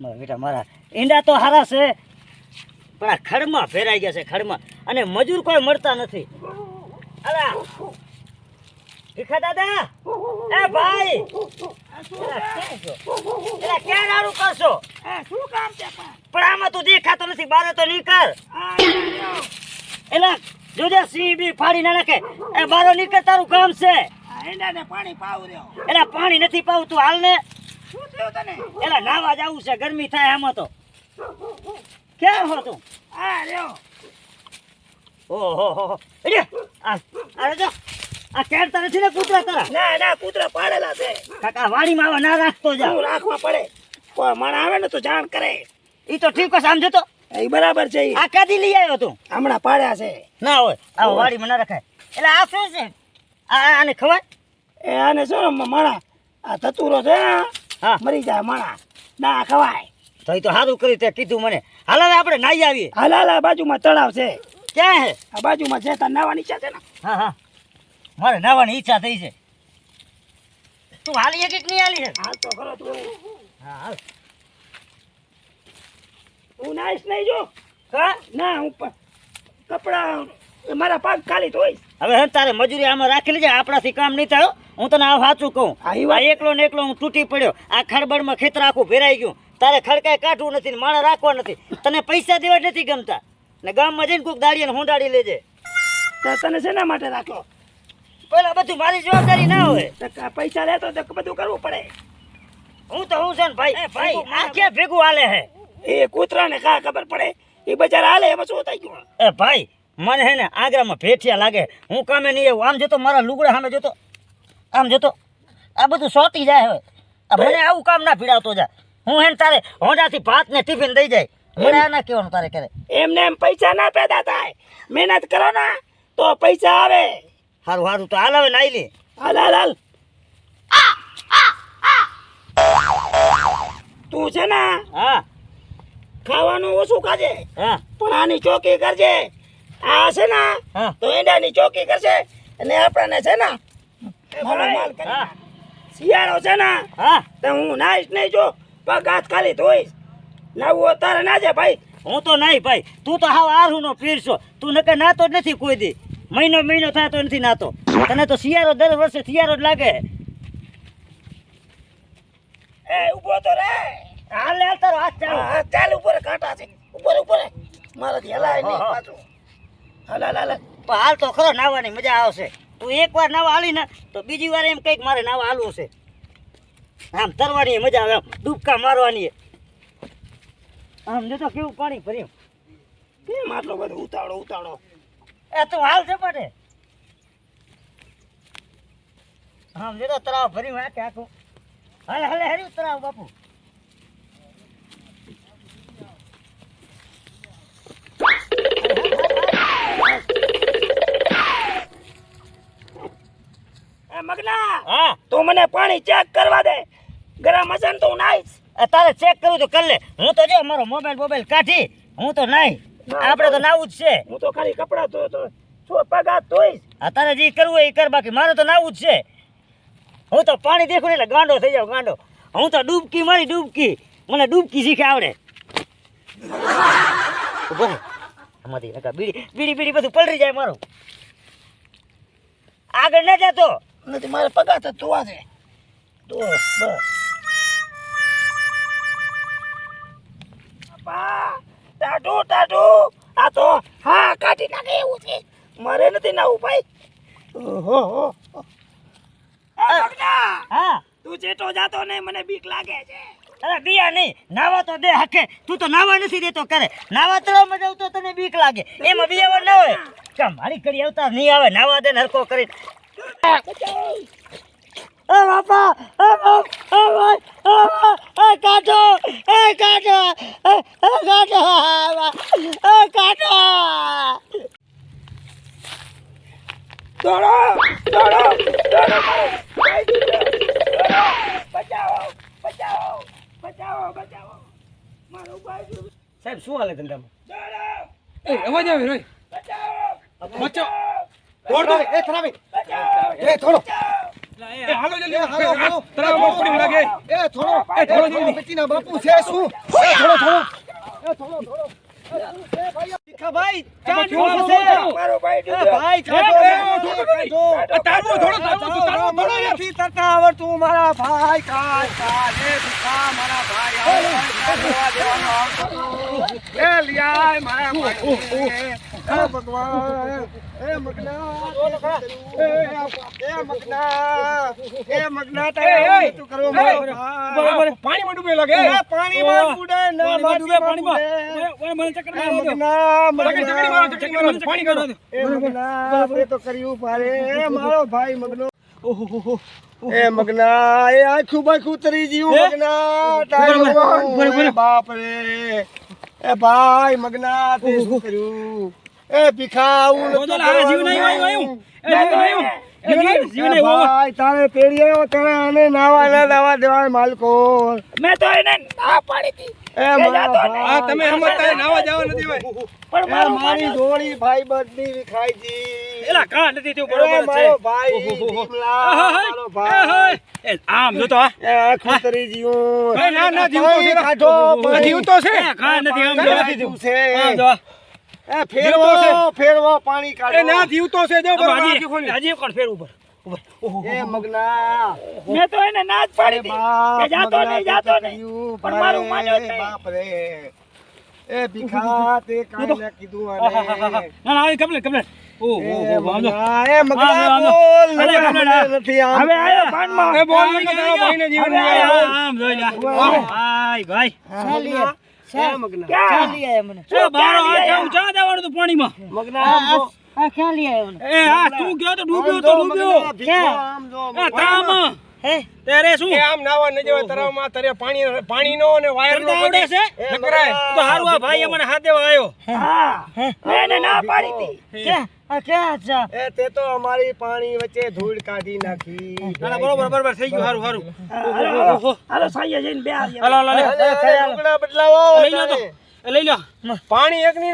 બેટા મારા ઈંડા તો હારા છે પણ આ ખડમાં ફેરાઈ ગયા છે ખડમાં. અને મજૂર કોઈ મળતા નથી. અલા ભીખા દાદા? એ ભાઈ! એલા ક્યાં કરશો શું કામ છે પણ? આમાં તું દેખાતો નથી બારે તો નીકળ. એલા જોજે સિંહ બી ફાડી ના નાખે. એ બારો નીકળ તારું કામ છે. એના પાણી પાવ રહ્યો એલા પાણી નથી પાવું તું હાલ ને. તને? એલા નાવા જવું છે ગરમી થાય આમાં તો. ક્યાં હો તું? આ રહ્યો. ઓહો હો હો. આ આ જો આ કેરતા નથી ને કૂતરા તારા? ના ના કૂતરા પાડેલા છે. કાકા વાડીમાં આવા ના રાખતો જા. શું રાખવા પડે. મણ આવે ને તો જાણ કરે. ઈ તો ઠીક છે આમ જતો. એ બરાબર છે આ કાદી લઈ આવ્યો તું? હમણાં પાડ્યા છે. ના હોય આ વાડીમાં ના રખાય. એટલે આ શું છે? આ આને ખવાય? એ આને શું માણા? આ ધતુરો છે હા. મરી જાય માણા. ના ખવાય. તો એ તો સારું કર્યું તે કીધું મને. હાલ હવે આપણે નાઈ આવીએ. હાલ હાલ આ બાજુમાં તળાવ છે. ક્યાં હે? આ બાજુમાં છે તાર નાવાની ઈચ્છા છે ને. હા હા. મારે નાવાની ઈચ્છા થઈ છે. તું હાલી એક નહીં હાલી છે હાલ તો ખરો તું હા હાલ. હું નાઈશ નહીં જો. કા? ના હું પણ કપડાં મારા પાક ખાલી ધોઈશ. હવે હે તારે મજૂરી આમાં રાખી લેજે આપણાથી કામ નહીં થાય હો. તને આ સાચું કહું આ એકલો ને એકલો હું તૂટી પડ્યો આ ખડબડમાં ખેતર આખું ભેરાઈ ગયું તારે ખડકાય કાઢવું નથી ને માણસ રાખવા નથી તને પૈસા દેવા નથી ગમતા. ને ગામમાં જઈને કોઈક દાડીને હુંડાડી લેજે. તને શેના માટે રાખો? પેલા બધું મારી જવાબદારી ના હોય. તો પૈસા લેતો તો બધું કરવું પડે. હું તો હું છે ને ભાઈ ભાઈ આ ક્યાં ભેગું હાલે હે. એ કૂતરાને કા ખબર પડે? એ બજાર હાલે એમાં શું થઈ ગયું? એ ભાઈ મને હે ને આગ્રામાં ભેઠિયા લાગે. હું કામે નહીં આવું. આમ જતો મારા લુગડા સામે જતો આમ જોતો આ બધું સોતી જાય હવે. મને આવું કામ ના પીડાવતો જા હું હેન તારે હોંડાથી ભાત ને ટિફિન દઈ જાય. મને આ ના કહેવાનું તારે કરે એમને એમ પૈસા ના પેદા થાય. મહેનત કરો ને તો પૈસા આવે. સારું હારું તો હાલ હવે નાઈ લે. હાલ હાલ હાલ. તું છે ને હા. ખાવાનું ઓછું ખાજે હા. પણ આની ચોકી કરજે. આ છે ને તો ઈંડાની ચોકી કરશે. અને આપણને છે ને માલો માલ કરી શિયાળો છે ને હા. તો હું નાઈશ નહીં જો. પગ હાથ ખાલી ધોઈશ. નવું અત્યારે ના છે ભાઈ. હું તો નહીં ભાઈ. તું તો હાવ આરું નો પીરશો તું નકર નાતો જ નથી કોઈ દી. મહિનો મહિનો થાય તો નથી નાતો. તને તો શિયાળો દર વર્ષે શિયાળો જ લાગે. એ ઊભો તો રે. હાલ હાલ તારો હાથ ચાલ. હા, ચાલ ઉપર કાંટા છે. ઉપર ઉપર. મારાથી હલાય નહીં. પાછું. હાલ હાલ હાલ હાલ તો ખરો નાવાની મજા આવશે. એક વાર નવા હાલી ને તો બીજી વાર એમ કંઈક મારે નવા હાલવું છે. આમ તરવાની મજા આવે, આમ ડૂબકા મારવાની. આમ જો કેવું પાણી ભર્યું. કેમ આટલો બધો ઉતાળો ઉતાળો એ તું હાલ છે પડે આમ જો તો તળાવ ભરી આખે આખું. હાલે હાલે હર્યું તળાવ બાપુ. મગના? હા. તું મને પાણી ચેક કરવા દે. ગરમ હશે ને તો હું નાઈશ તારે ચેક કરવું તો કર લે. હું તો જો મારો મોબાઈલ મોબાઈલ કાઢી હું તો નહીં આપણે તો નાવું જ છે. હું તો ખાલી કપડાં ધો તો છો પગા આ તારે જે કરવું હોય એ કર બાકી મારે તો નાવું જ છે. હું તો પાણી દેખું એટલે ગાંડો થઈ જાવ ગાંડો. હું તો ડૂબકી મારી ડૂબકી. મને ડૂબકી શીખે આવડે. આમાંથી બીડી બીડી બીડી બધું પલરી જાય મારું. આગળ ન જતો. નથી મારે પગ હાથ જ ધોવા છે. ધો બસ. ટાટુ ટાટુ આ તો હા કાઢી નાખે એવું છે. મારે નથી નાવું ભાઈ ઓહો હો હા. તું જેટો જાતો નહીં મને બીક લાગે છે. અરે બિયા નહીં. નાવા તો દે હકે. તું તો નાવા નથી દેતો કરે. નાવા તળાવમાં જાવ તો તને બીક લાગે. એમાં બિયાવા ન હોય. કે મારી કડી આવતા નહીં આવે. નાવા દે હરકો કરી એ બાપા એ બાપ એ ભાઈ એ એ કાઢો એ કાઢો એ કાઢો એ કાઢો દોડો દોડો બચાવો બચાવો બચાવો બચાવો મારો ભાઈ સાહેબ શું હાલે ધંધામાં? દોડો એ અવાજ આવે રોય. બચાવો. બચો દોડ દોડ એ થરાવી એ થોડો. એ હાલો જલ્દી. હાલો હાલો. તળાવમાં પડી લાગે. એ થોડો એ થોડો જલ્દી. પતિના બાપુ છે શું? એ થોડો થોડો. એ થોડો થોડો. ભાઈ ચા કેવું છે? છે? મારો ભાઈ ભાઈ એ, ચાલો એ, ચાલો, થોડો, ચાલો. એ તારવો થોડો તારવો તારવો થોડો નથી તરતા આવડતું મારા ભાઈ. એ ભીખા મારા ભાઈ. દેવાનો એ લિયાય મારા ભાઈ. હે ભગવાન એ મગના એ એ મગના એ મગના એ, એ, તારે તું કરો મારો પાણીમાં ડૂબે લાગે. પાણીમાં બુડે ના ડૂબે પાણીમાં ઓય, મને ચક્કર એ મારવા મગના મારો ચક્કરી મારો પાણી કાઢો એ મગના તે તો કર્યું ભારે. એ મારો ભાઈ મગનો. એ મગના એ આખું બાખું તરી જીવું હે? મગના ટાઈમ બાપ રે. એ ભાઈ મગના તે શું કર્યું? એ ભીખા આ જીવ નહીં આવ્યું, આવ્યું. જીવ નહીં. ભાઈ તારે પેડી આવ્યો તારે આને નાવા ના નાવા દેવા માલકો મેં તો એને ના પાડી હતી. એ. આ તમે સમજતા નાવા જવા નથી ભાઈ. પણ મારી જોડી ભાઈ બદની વિખાઈજી. એલા કા નથી થયું? બરોબર છે. મારો ભાઈ એ આમ જો તો આ. એ આખું તરી જીવું ના, ના, જીવ તો કાઢો, જીવ તો છે. કા નથી આમ નથી જીવ છે. આમ જો. એ ફેરવો ફેરવો પાણી એ કાઢો ના જીવતો છે જો બરોબર ખોલી. હજી ફેર ઉપર? ઉપર. ઓહો એ મગના. મેં તો એને ના જ પાડી એ કે જાતો નહીં જાતો નહીં. પણ મારું ભાઈ, માન્યો જ બાપ રે. એ ભીખા તે કાંઈ કીધું અરે ના ના આવી કમલે કમલે ઓ ઓ એ એ મગના. બોલ, નથી. હવે એ બોલ ભાઈને જીવન. આમ જોઈ ભાઈ ભાઈ. એ મગના. ક્યાં? એ બારો આ કેમ ચા દેવાનું તું પાણીમાં? મગના, આમ જો. એ આ તું ગયો તો ડૂબ્યો તો ડૂબ્યો. આમ જો, શું? એ આમ નાવા ન જવાય તળાવમાં તારે પાણી પાણીનો અને વાયરનો તરતા આવડે છે? એ ન. તો હારું આ ભાઈ મને હાથ દેવા આવ્યો હા? ના પાડી હતી એ તે તો અમારી પાણી વચ્ચે ધૂળ કાઢી નાખી. ના બરોબર બરોબર થઈ ગયું હારું હારું. હાલો, સાઈએ જઈને બે હાલો હાલો બદલાવો લઈ લો તો. લઈ લો. પાણી એક ની